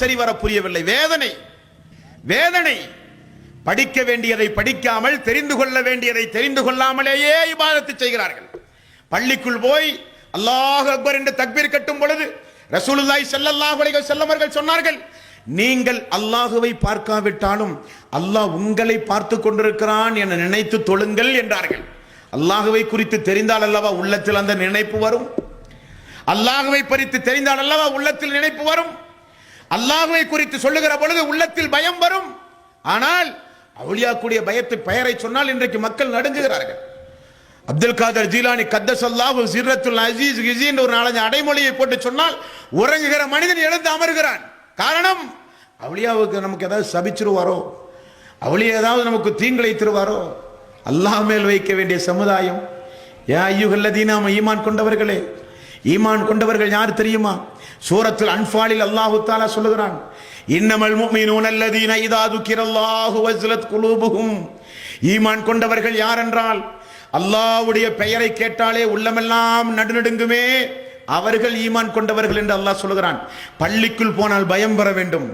சரிவர புரியவில்லை வேதனை வேதனை. படிக்க வேண்டியதை படிக்காமல் தெரிந்து கொள்ள வேண்டியதை தெரிந்து கொள்ளாமலேயே இபாதத்தை செய்கிறார்கள். பள்ளிக்குள் போய் அல்லாஹ் அக்பர் என்று தக்பீர் கட்டும் பொழுது ரசூலுல்லாய் செல்லல்லாஹ் வலைகள் செல்லவர்கள் சொன்னார்கள் நீங்கள் அல்லாஹுவை பார்க்காவிட்டாலும் அல்லாஹ் உங்களை பார்த்து கொண்டிருக்கிறான் என நினைத்து தொழுங்கள் என்றார்கள். அல்லாஹுவை குறித்து தெரிந்தால் அல்லவா உள்ளத்தில் அந்த நினைப்பு வரும்? அல்லாஹுவை பறித்து தெரிந்தால் அல்லவா உள்ளத்தில் நினைப்பு வரும்? அல்லாஹுவை குறித்து சொல்லுகிற பொழுது உள்ளத்தில் பயம் வரும். ஆனால் அவுளியாக்குடைய பயத்தை பெயரை சொன்னால் இன்றைக்கு மக்கள் நடுங்குகிறார்கள். அப்துல் காதர் ஜீலானி கத்தஸ் அல்லாஹு சிர்ரத்துல் அசீஸ் கிசின்னு ஒரு நாலஞ்சு அடைமொழியை போட்டு சொன்னால் உறங்குகிற மனிதன் எழுந்து அமர்கிறான். காரணம் அவளியாவுக்கு நமக்கு ஏதாவது சபிச்சிருவாரோ? அவளியே ஏதாவது நமக்கு தீங்கிழைத்திருவாரோ அல்லாஹ் மேல் வைக்க வேண்டிய சமுதாயம். ஏன் ஐயுகல்லதீனாம ஈமான் கொண்டவர்களே ஈமான் கொண்டவர்கள் யார் தெரியுமா? சூரத்தில் அன்பாலில் அல்லாஹு தாலா சொல்லுகிறான் இன்னமல் முஃமினூன் அல்லதீன இதா துக்கிரல்லாஹு வஸ்லத் குலூபுஹும். ஈமான் கொண்டவர்கள் யார் என்றால் அல்லாஹ்வுடைய பெயரை கேட்டாலே உள்ளமெல்லாம் நடுநடுங்குமே அவர்கள் ஈமான் கொண்டவர்கள் என்று அல்லாஹ் சொல்லுகிறான். பள்ளிக்குள் போனால் பயம் பெற வேண்டும்.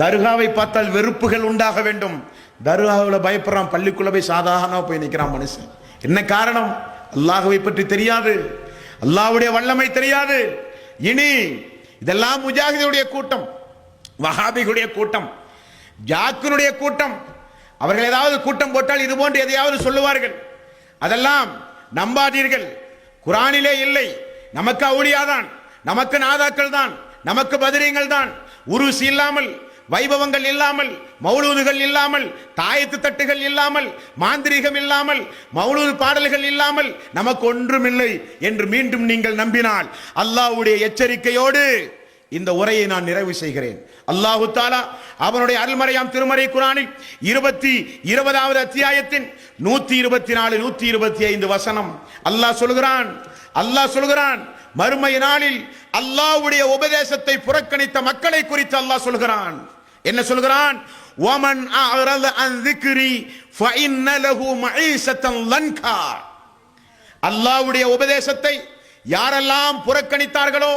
தர்காவை பார்த்தால் வெறுப்புகள் உண்டாக வேண்டும். தர்காவில் பயப்படுறான் பள்ளிக்குள்ள போய் சாதாரணமாக போய் நிற்கிறான் மனுஷன். என்ன காரணம்? அல்லாஹுவை பற்றி தெரியாது. அல்லாஹ்வுடைய வல்லமை தெரியாது. இனி இதெல்லாம் முஜாஹிதனுடைய கூட்டம் வஹாபிகளுடைய கூட்டம் ஜாக்கினுடைய கூட்டம். அவர்கள் ஏதாவது கூட்டம் போட்டால் இது போன்று எதையாவது சொல்லுவார்கள். அதெல்லாம் நம்பாதீர்கள். குரானிலே இல்லை. நமக்கு அவுளியாதான். நமக்கு நாதாக்கள் தான் நமக்கு பதிரியங்கள் தான் உருசி இல்லாமல் வைபவங்கள் இல்லாமல் மௌலூதுகள் இல்லாமல் தாயத்து தட்டுகள் இல்லாமல் மாந்திரிகம் இல்லாமல் மௌலூது பாடல்கள் இல்லாமல் நமக்கு ஒன்றுமில்லை என்று மீண்டும் நீங்கள் நம்பினால் அல்லாஹ்வுடைய எச்சரிக்கையோடு இந்த உரையை நான் நிறைவு செய்கிறேன். அல்லாஹு தாலா அவனுடைய அருள்மறையாம் திருமறை குரானில் இருபத்தி இருபதாவது அத்தியாயத்தின் நூத்தி இருபத்தி நாலு நூத்தி இருபத்தி ஐந்து வசனம் அல்லாஹ் சொல்கிறான் அல்லாஹ் சொல்கிறான் மறுமை நாளில் அல்லாவுடைய உபதேசத்தை புறக்கணித்த மக்களை குறித்து அல்லாஹ் சொல்கிறான். என்ன சொல்கிறான்? ஓமன் அல்லாவுடைய உபதேசத்தை யாரெல்லாம் புறக்கணித்தார்களோ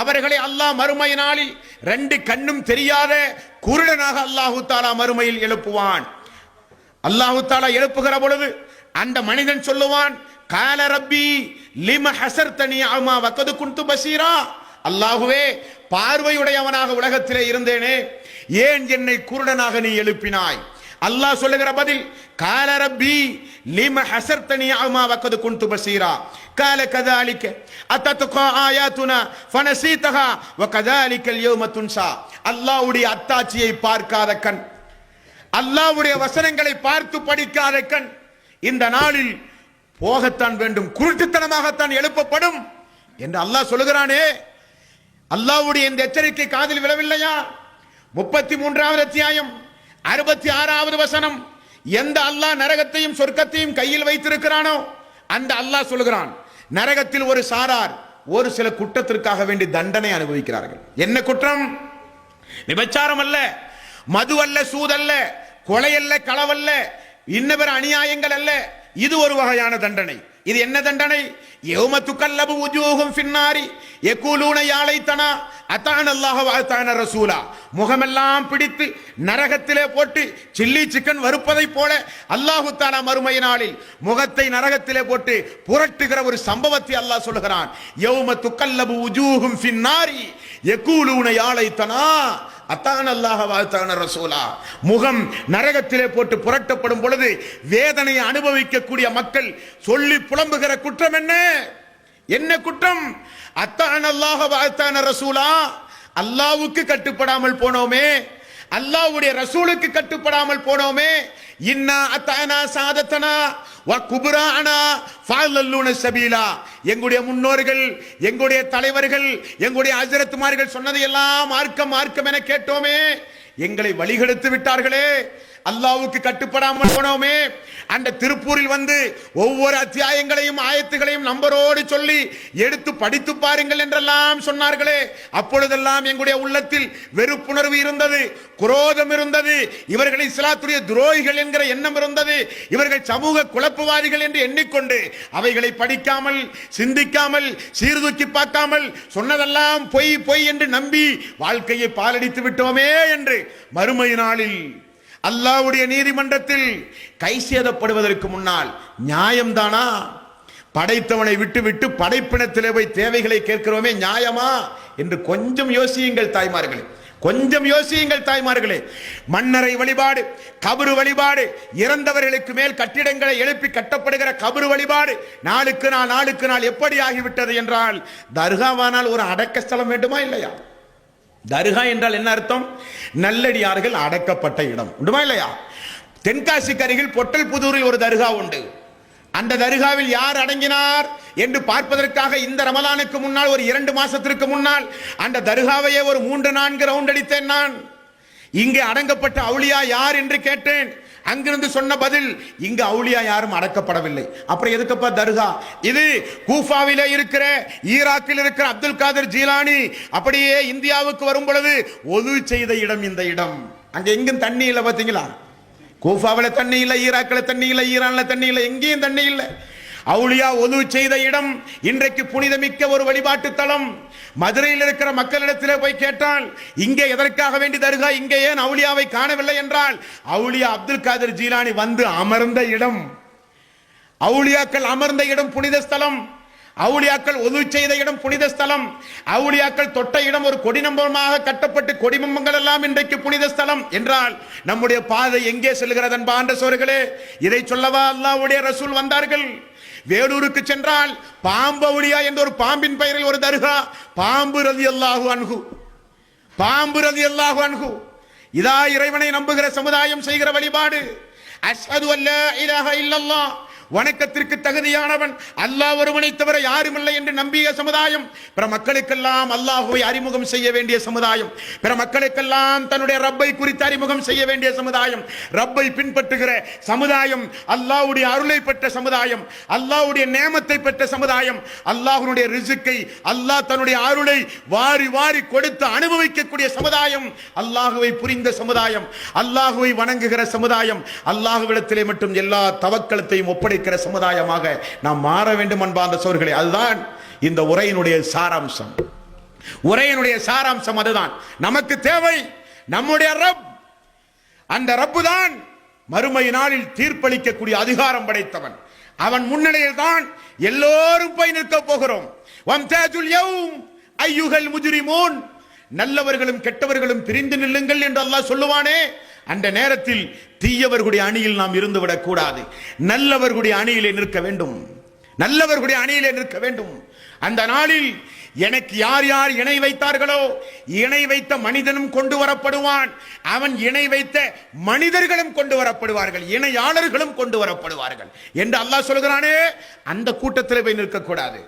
அவர்களை அல்லாஹ் மறுமை நாளில் ரெண்டு கண்ணும் தெரியாத குருடனாக அல்லாஹு தாலா மறுமையில் எழுப்புவான். அல்லாஹு தாலா எழுப்புகிற பொழுது அந்த மனிதன் சொல்லுவான் கால ரப்பி லிம ஹசர்தனி அமா வக்கது குண்டு பசீரா. அல்லாஹுவே பார்வையுடையவனாக உலகத்திலே இருந்தேனே ஏன் என்னை குருடனாக நீ எழுப்பினாய்? அல்லாஹ் சொல்லுகிற பதில் கால ரப்பி லிம ஹசர்தனி அமா வக்கது குண்டு பசீரா. கால கதாலிக்க அத்தத்துக்கோ ஆயாத்துனா ஃபனசீதஹா வகதாலிக்க யோம துன்சா. அல்லாஹ்வுடைய அத்தாட்சியை பார்க்காத கண் அல்லாஹ்வுடைய வசனங்களை பார்த்து படிக்காத கண் இந்த நாளில் போகத்தான் வேண்டும். குருட்டுத்தனமாகத்தான் எழுப்பப்படும் என்று அல்லாஹ் சொல்லுகிறானே. அல்லாஹ்வுடைய இந்த எச்சரிக்கை காதில் விழவில்லையா? முப்பத்தி மூன்றாவது அத்தியாயம் அறுபத்தி ஆறாவது வசனம். எந்த அல்லாஹ் நரகத்தையும் சொர்க்கத்தையும் கையில் வைத்திருக்கிறானோ அந்த அல்லாஹ் சொல்லுகிறான் நரகத்தில் ஒரு சாரார் ஒரு சில குற்றத்திற்காக வேண்டி தண்டனை அனுபவிக்கிறார்கள். என்ன குற்றம்? விபச்சாரம் அல்ல மது அல்ல சூதல்ல கொலை அல்ல களவல்ல இன்னபிற அநியாயங்கள் அல்ல இது ஒரு வகையான தண்டனை. இது என்ன தண்டனை? யௌம துக்கல்லபு உஜூஹும் ஃபின்னாரி. யகூலூன யாழைத்தனா அத்தான அல்லாஹ் அத்தான ரசூலா. முகமெல்லாம் பிடித்து நரகத்திலே போட்டு சில்லி சிக்கன் வறுப்பதைப் போல அல்லாஹு தாலா மறுமை நாளில் முகத்தை நரகத்திலே போட்டு புரட்டுகிற ஒரு சம்பவத்தை அல்லாஹ் சொல்லுகிறான். யௌம துக்கல்லபு உஜூஹும் ஃபின்னாரி. யகூலூன யாழைத்தனா அத்தான் அல்லாஹ வாழ்த்தான ரசூலா. முகம் நரகத்திலே போட்டு புரட்டப்படும் பொழுது வேதனையை அனுபவிக்கக்கூடிய மக்கள் சொல்லி புலம்புகிற குற்றம் என்ன? என்ன குற்றம்? அத்தான் அல்லாஹ வாழ்த்தான ரசூலா அல்லாவுக்கு கட்டுப்படாமல் போனோமே. அல்லாஹ்வுடைய ரசூலுக்கு கட்டுப்படாமல் போனோமே. இன்னா அத்தானா சாதத்தனா வ குபுரானா ஃபாலல்லூன சபீலா. எங்களுடைய முன்னோர்கள் எங்களுடைய தலைவர்கள் எங்களுடைய அஜரத்துமார்கள் சொன்னதை எல்லாம் மார்க்கம் மார்க்கம் என கேட்டோமே. எங்களை வழிகெடுத்து விட்டார்களே. அல்லாவுக்கு கட்டுப்படாமல் போனோமே. அந்த திருப்பூரில் வந்து ஒவ்வொரு அத்தியாயங்களையும் ஆயத்துகளையும் நம்பரோடு சொல்லி எடுத்து படித்து பாருங்கள் என்றெல்லாம் சொன்னார்களே. அப்பொழுதெல்லாம் எங்களுடைய உள்ளத்தில் வெறுப்புணர்வு இருந்தது குரோதம் இருந்தது. இவர்கள் இஸ்லாத்துடைய துரோகிகள் என்கிற எண்ணம் இருந்தது. இவர்கள் சமூக குழப்பவாதிகள் என்று எண்ணிக்கொண்டு அவைகளை படிக்காமல் சிந்திக்காமல் சீர்தூக்கி பார்க்காமல் சொன்னதெல்லாம் பொய் பொய் என்று நம்பி வாழ்க்கையை பாலடித்து விட்டோமே என்று மறுமை நாளில் அல்லாஹ்வுடைய நீதிமன்றத்தில் கை சேதப்படுவதற்கு முன்னால் நியாயம்தானா? படைத்தவனை விட்டுவிட்டு படைப்பினத்திலே போய் தேவைகளை கேட்கிறோமே நியாயமா? என்று கொஞ்சம் யோசியுங்கள் தாய்மார்களே. கொஞ்சம் யோசியுங்கள் தாய்மார்களே. மன்னரை வழிபாடு கபரு வழிபாடு இறந்தவர்களுக்கு மேல் கட்டிடங்களை எழுப்பி கட்டப்படுகிற கபரு வழிபாடு நாளுக்கு நாள் நாளுக்கு நாள் எப்படி ஆகிவிட்டது என்றால் தர்காவானால் ஒரு அடக்க ஸ்தலம் வேண்டுமா இல்லையா? தர்கா என்றால் என்ன அர்த்தம்? நல்லடியார்கள் அடக்கப்பட்ட இடம். உண்டுமா இல்லையா? தென்காசிக்கு அருகில் பொட்டல் புதூரில் ஒரு தர்கா உண்டு. அந்த தர்காவில் யார் அடங்கினார் என்று பார்ப்பதற்காக இந்த ரமலானுக்கு முன்னால் ஒரு இரண்டு மாசத்திற்கு முன்னால் அந்த தர்காவையே ஒரு மூன்று நான்கு ரவுண்ட் அடித்தேன் நான். இங்கே அடங்கப்பட்ட அவுளியா யார் என்று கேட்டேன். அங்கிருந்து சொன்ன பதில் இங்கு அவுளியா யாரும் அடக்கப்படவில்லை. அப்புறம் எதுக்கப்பா தர்கா? இது கூஃபாவிலே இருக்கிற ஈராக்கில் இருக்கிற அப்துல் காதர் ஜீலானி அப்படியே இந்தியாவுக்கு வரும் பொழுது ஒது செய்த இடம் இந்த இடம். அங்க எங்கும் தண்ணி இல்லை பாத்தீங்களா கூஃபாவில் தண்ணி இல்லை ஈராக்கில் தண்ணி இல்லை ஈரான்ல தண்ணி இல்லை எங்கேயும் தண்ணி இல்லை. அவுளியா ஒது செய்த இடம் இன்றைக்கு புனிதமிக்க ஒரு வழிபாட்டு தலம். மதுரையில் இருக்கிற மக்களிடத்தில் போய் கேட்டால் இங்கே எதற்காக வேண்டி தருகா? இங்கே ஏன் அவுளியாவை காணவில்லை? என்றால் அவுளியா அப்துல் காதர் ஜீலானி வந்து அமர்ந்த இடம். அவுளியாக்கள் அமர்ந்த இடம் புனித ஸ்தலம். அவுளியாக்கள் ஒது செய்த இடம் புனித ஸ்தலம். அவுளியாக்கள் தொட்ட இடம் ஒரு கொடிநம்பமாக கட்டப்பட்டு கொடிமம்பங்கள் எல்லாம் இன்றைக்கு புனித ஸ்தலம். என்றால் நம்முடைய பாதை எங்கே செல்கிறது அன்பான்ற சோர்களே இதை சொல்லவா? அல்லாவுடைய ரசூல் வந்தார்கள். வேலூருக்கு சென்றால் பாம்பவுளியா என்ற ஒரு பாம்பின் பெயரில் ஒரு தர்கா. பாம்பு ரதி அல்லாஹு அன்ஹு. பாம்பு ரதி அல்லாஹு அன்ஹு. இதா இறைவனை நம்புகிற சமுதாயம் செய்கிற வழிபாடு. அஷ்ஹது அல்ல இலாஹ இல்லல்லாஹ். வணக்கத்திற்கு தகுதியானவன். அல்லாஹ் ஒருவனை தவிர யாருமில்லை என்று நம்பிய சமுதாயம். பிற மக்களுக்கெல்லாம் அல்லாஹுவை அறிமுகம் செய்ய வேண்டிய சமுதாயம். பிற மக்களுக்கெல்லாம் தன்னுடைய ரப்பை குறித்து அறிமுகம் செய்ய வேண்டிய சமுதாயம். ரப்பை பின்பற்றுகிற சமுதாயம் அல்லாஹுடைய அருளை பெற்ற சமுதாயம் அல்லாஹ்வுடைய நேமத்தை பெற்ற சமுதாயம் அல்லாஹுடைய ரிசுக்கை அல்லாஹ் தன்னுடைய அருளை வாரி வாரி கொடுத்து அனுபவிக்கக்கூடிய சமுதாயம் அல்லாஹுவை புரிந்த சமுதாயம் அல்லாஹுவை வணங்குகிற சமுதாயம் அல்லாஹுவிடத்திலே மட்டும் எல்லா தவக்களத்தையும் ஒப்படைக்கிற சமுதாயமாக நாம் மாற வேண்டும் அன்பார்ந்த சோர்களே அதுதான் இந்த உரையினுடைய சாராம்சம். உரையினுடைய சாராம்சம் அதுதான். நமக்கு தேவை நம்முடைய ரப். அந்த ரப்பு தான் மறுமை நாளில் தீர்ப்பளிக்கக்கூடிய அதிகாரம் படைத்தவன். அவன் முன்னிலையில் தான் எல்லோரும் போய் நிற்க போகிறோம். வம்தாஜுல் யௌம் ஐயுகல் முஜ்ரிமூன். நல்லவர்களும் கெட்டவர்களும் பிரிந்து நில்லுங்கள் என்று அல்லாஹ் சொல்லுவானே. அந்த நேரத்தில் தீயவர்களுடைய அணியில் நாம் இருந்து விடக்கூடாது நல்லவர்களுடைய அணியிலே நிற்க வேண்டும். நல்லவர்களுடைய அணியிலே நிற்க வேண்டும். அந்த நாளில் எனக்கு யார் யார் இணை வைத்தார்களோ இணை வைத்த மனிதனும் கொண்டு வரப்படுவான். அவன் இணை வைத்த மனிதர்களும் கொண்டு வரப்படுவார்கள். இணையாளர்களும் கொண்டு வரப்படுவார்கள். என்று அல்லாஹ் சொல்கிறானே அந்த கூட்டத்தில் போய் நிற்கக்கூடாது.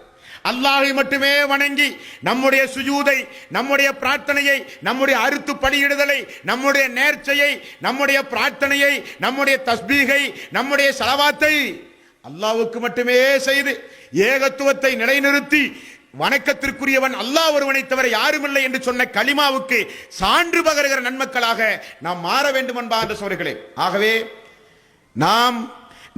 அல்லாஹை மட்டுமே வணங்கி நம்முடைய சுஜூதை நம்முடைய பிரார்த்தனையை நம்முடைய அறுத்து பலியிடுதலை நம்முடைய நேர்ச்சையை நம்முடைய பிரார்த்தனையை நம்முடைய தஸ்பீகை நம்முடைய செலவாத்தை அல்லாவுக்கு மட்டுமே செய்து ஏகத்துவத்தை நிலைநிறுத்தி வணக்கத்திற்குரியவன் அல்லாஹ் ஒருவனை தவிர யாருமில்லை என்று சொன்ன கலிமாவுக்கு சான்று பகருகிற நன்மக்களாக நாம் மாற வேண்டும் என்பார் சோர்களே ஆகவே நாம்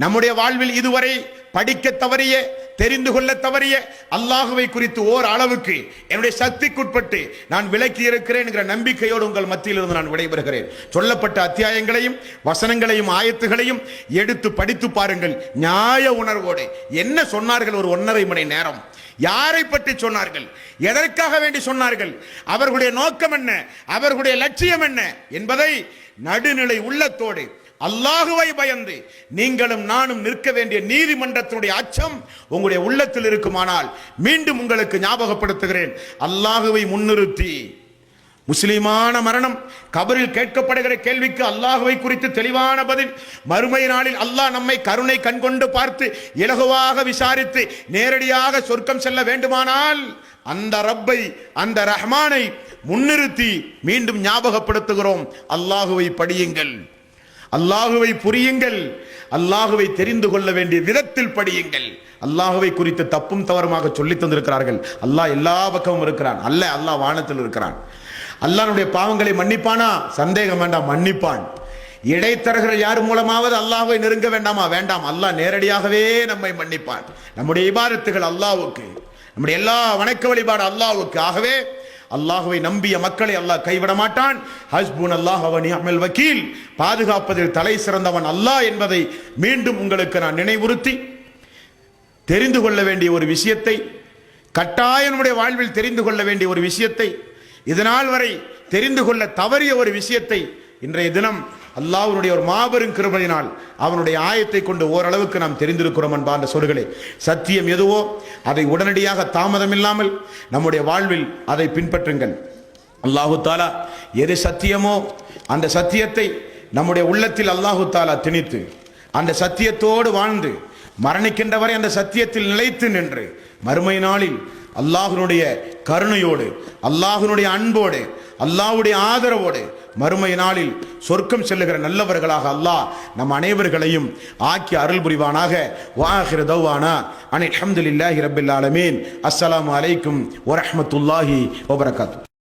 நம்முடைய வாழ்வில் இதுவரை படிக்க தவறிய தெரிந்து கொள்ள தவறிய அல்லாஹுவை குறித்து ஓர் அளவுக்கு என்னுடைய சக்திக்குட்பட்டு நான் விலக்கி இருக்கிறேன் என்கிற நம்பிக்கையோடு உங்கள் மத்தியில் இருந்து நான் விடைபெறுகிறேன். சொல்லப்பட்ட அத்தியாயங்களையும் வசனங்களையும் ஆயத்துகளையும் எடுத்து படித்து பாருங்கள். நியாய உணர்வோடு. என்ன சொன்னார்கள் ஒரு ஒன்றரை மணி நேரம்? யாரை பற்றி சொன்னார்கள்? எதற்காக வேண்டி சொன்னார்கள்? அவர்களுடைய நோக்கம் என்ன? அவர்களுடைய லட்சியம் என்ன? என்பதை நடுநிலை உள்ளத்தோடு அல்லாஹுவை பயந்து நீங்களும் நானும் நிற்க வேண்டிய நீதிமன்றத்தினுடைய அச்சம் உங்களுடைய உள்ளத்தில் இருக்குமானால் மீண்டும் உங்களுக்கு ஞாபகப்படுத்துகிறேன். அல்லாஹுவை முன்னிறுத்தி. முஸ்லிமான மரணம் கபரில் கேட்கப்படுகிற கேள்விக்கு அல்லாஹுவை குறித்து தெளிவான பதில். மறுமை நாளில் அல்லாஹ் நம்மை கருணை கண்கொண்டு பார்த்து இலகுவாக விசாரித்து நேரடியாக சொர்க்கம் செல்ல வேண்டுமானால் அந்த ரப்பை அந்த ரஹ்மானை முன்னிறுத்தி மீண்டும் ஞாபகப்படுத்துகிறோம். அல்லாஹுவை படியுங்கள். அல்லாஹுவை புரியுங்கள். அல்லாஹுவை தெரிந்து கொள்ள வேண்டிய விதத்தில் படியுங்கள். அல்லாஹுவை குறித்து தப்பும் தவறுமாக சொல்லி தந்திருக்கிறார்கள். அல்லாஹ் எல்லா பக்கமும் இருக்கிறான். அல்ல அல்லாஹ் வானத்தில் இருக்கிறான். அல்லாஹனுடைய பாவங்களை மன்னிப்பானா? சந்தேகம் வேண்டாம் மன்னிப்பான். இடைத்தரகர் யார் மூலமாவது அல்லாஹ்வை நெருங்க வேண்டாமா? வேண்டாம். அல்லாஹ் நேரடியாகவே நம்மை மன்னிப்பான். நம்முடைய இபாரத்துகள் அல்லாவுக்கு நம்முடைய எல்லா வணக்க வழிபாடு அல்லாவுக்கு ஆகவே அல்லாஹுவை நம்பிய மக்களை அல்லாஹ் கைவிட மாட்டான். ஹஸ்பூன் அல்லாஹ் அவன் அமல் வக்கீல். பாதுகாப்பதில் தலை சிறந்தவன் அல்லாஹ் என்பதை மீண்டும் உங்களுக்கு நான் நினைவுறுத்தி தெரிந்து கொள்ள வேண்டிய ஒரு விஷயத்தை கட்டாயனுடைய வாழ்வில் தெரிந்து கொள்ள வேண்டிய ஒரு விஷயத்தை இதனால் வரை தெரிந்து கொள்ள தவறிய ஒரு விஷயத்தை இன்றைய தினம் அல்லாஹ்வுடைய ஒரு மாபெரும் கிருபையினால் அவனுடைய ஆயத்தை கொண்டு ஓரளவுக்கு நாம் தெரிந்திருக்கிறோம் அன்பார்ந்த சொல்களே சத்தியம் எதுவோ அதை உடனடியாக தாமதம் இல்லாமல் நம்முடைய வாழ்வில் அதை பின்பற்றுங்கள். அல்லாஹு தாலா எது சத்தியமோ அந்த சத்தியத்தை நம்முடைய உள்ளத்தில் அல்லாஹு தாலா திணித்து அந்த சத்தியத்தோடு வாழ்ந்து மரணிக்கின்றவரை அந்த சத்தியத்தில் நிலைத்து நின்று மறுமை நாளில் அல்லாஹினுடைய கருணையோடு அல்லாஹினுடைய அன்போடு அல்லாஹ்வுடைய ஆதரவோடு மறுமை நாளில் சொர்க்கம் செல்லுகிற நல்லவர்களாக அல்லாஹ் நம் அனைவர்களையும் ஆக்கி அருள் புரிவானாக. வாஹிர தௌவானா. அனை அஹமதுல்லாஹி ரபில் ஆலமீன். அஸ்ஸலாமு அலைக்கும் வரமத்துல்லாஹி வபரகாத்து.